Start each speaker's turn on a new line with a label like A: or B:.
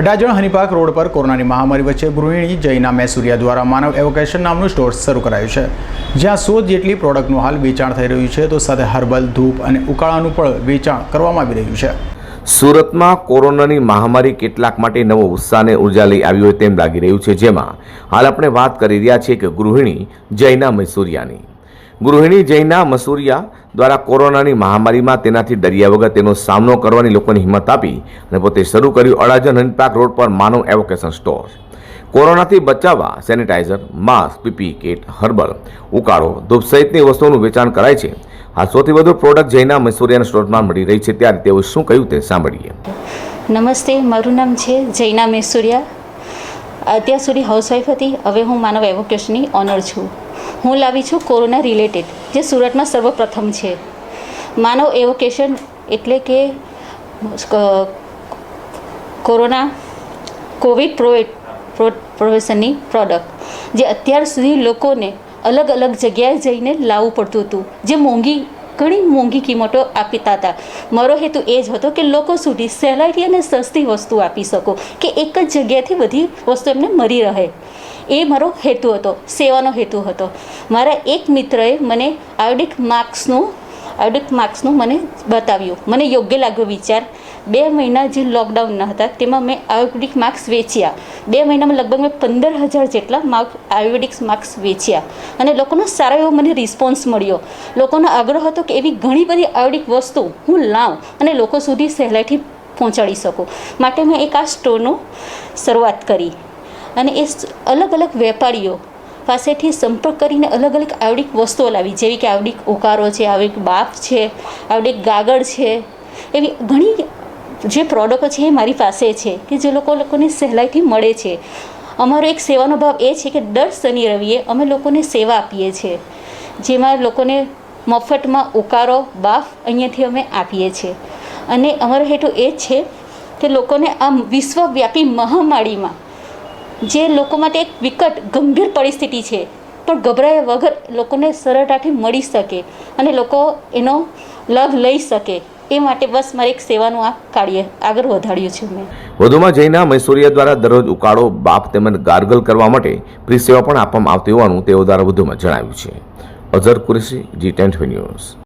A: Adajan હનીપાક road પર કોરોનાની મહામારી વચ્ચે ગૃહિણી જયના મેસુરિયા દ્વારા માનવ એવોકેશન નામનું સ્ટોર શરૂ કરાયું છે. જ્યાં સો જેટલી પ્રોડક્ટનું હાલ વેચાણ થઈ રહ્યું છે, તો સાથે હર્બલ, ધૂપ અને ઉકાળાનું પણ વેચાણ કરવામાં આવી રહ્યું છે.
B: સુરતમાં કોરોનાની મહામારી કેટલાક માટે નવો ઉત્સાહ અને ઊર્જા લઈ આવી હોય તેમ લાગી રહ્યું છે, જેમાં હાલ આપણે વાત કરી રહ્યા છીએ કે ગૃહિણી જયના મસૂરિયાની. ગૃહિણી જૈના મસૂરિયા દ્વારા કોરોનાની મહામારીમાં તેનાથી ડર્યા વગર તેનો સામનો કરવાની લોકોને હિંમત આપી અને પોતે શરૂ કર્યું અડાજણ હનપાક રોડ પર માનવ એવોકેશન સ્ટોર. કોરોનાથી બચાવવા sanitiser, mask, PP kit, herbal, ઉકાળો, ધૂપ સહિતની વસ્તુઓનું વેચાણ કરાય છે. આ સૌથી વધુ પ્રોડક્ટ જૈના મસૂરિયાના સ્ટોરમાં મળી રહી છે. ત્યારે તેઓ શું કહ્યું તે સાંભળીએ.
C: નમસ્તે, મારું નામ છે જૈના મેસુરિયા. અત્યાર સુધી હાઉસવાઈફ હતી. હવે હું માનવ એવોકેશનની ઓનર છું. હું લાવી છું કોરોના રિલેટેડ જે સુરતમાં સર્વપ્રથમ છે. માનવ એવોકેશન એટલે કે કોરોના કોવિડ પ્રો પ્રોવેશનની પ્રોડક્ટ જે અત્યાર સુધી લોકોને અલગ અલગ જગ્યાએ જઈને લાવવું પડતું હતું. જે મોંઘી ઘણી મોંઘી કિંમતો આપતા હતા. મારો હેતુ એ જ હતો કે લોકો સુધી સહેલાઈથી અને સસ્તી વસ્તુ આપી શકો, કે એક જ જગ્યાએથી બધી વસ્તુ એમને મળી રહે. એ મારો હેતુ હતો, સેવાનો હેતુ હતો. મારા એક મિત્રએ મને આયોડિક માર્ક્સનું આયોડિક માર્ક્સનું મને બતાવ્યું. મને યોગ્ય લાગ્યો વિચાર. બે મહિના જે લોકડાઉનના હતા, તેમાં મેં આયુર્વેદિક માર્ક્સ વેચ્યા. બે મહિનામાં લગભગ મેં પંદર હજાર જેટલા માર્ક આયુર્વેદિક માર્ક્સ વેચ્યા. અને લોકોનો સારો એવો મને રિસ્પોન્સ મળ્યો. લોકોનો આગ્રહ હતો કે એવી ઘણી બધી આયુર્વેદિક વસ્તુ હું લાવું અને લોકો સુધી સહેલાઈથી પહોંચાડી શકું. માટે મેં એક આ સ્ટોરનું શરૂઆત કરી. અને એ અલગ અલગ વેપારીઓ પાસેથી સંપર્ક કરીને અલગ અલગ આવડિક વસ્તુઓ લાવી. જેવી કે આવડિક ઓકારો છે આવડિક બાપ છે આવડિક ગાગર છે. એવી ઘણી જે પ્રોડક્ટો છે એ મારી પાસે છે, કે જે લોકો લોકોને સહેલાઈથી મળે છે. અમારો એક સેવાનો ભાવ એ છે કે દર શનિ રવિએ અમે લોકોને સેવા આપીએ છીએ જેમાં લોકોને મફતમાં ઉકારો બાફ અહીંયાથી અમે આપીએ છીએ અને અમારો હેતુ એ જ છે કે લોકોને આ વિશ્વવ્યાપી મહામારીમાં જે લોકો માટે એક વિકટ, ગંભીર પરિસ્થિતિ છે, પણ ગભરાયા વગર લોકોને સરળતાથી મળી શકે અને લોકો એનો લાભ લઈ શકે. એ માટે બસ મારે એક સેવાનું આ કાર્ય આગળ વધાર્યું છે મેં.
B: વધુમાં જઈને મૈસુરિયા દ્વારા દરરોજ ઉકાળો બાપ તેમજ ગાર્ગલ કરવા માટે ફ્રી સેવા પણ આપવામાં આવતી હોવાનું તેઓ દ્વારા વધુમાં જણાવ્યું છે. Azhar Qureshi, G tent news.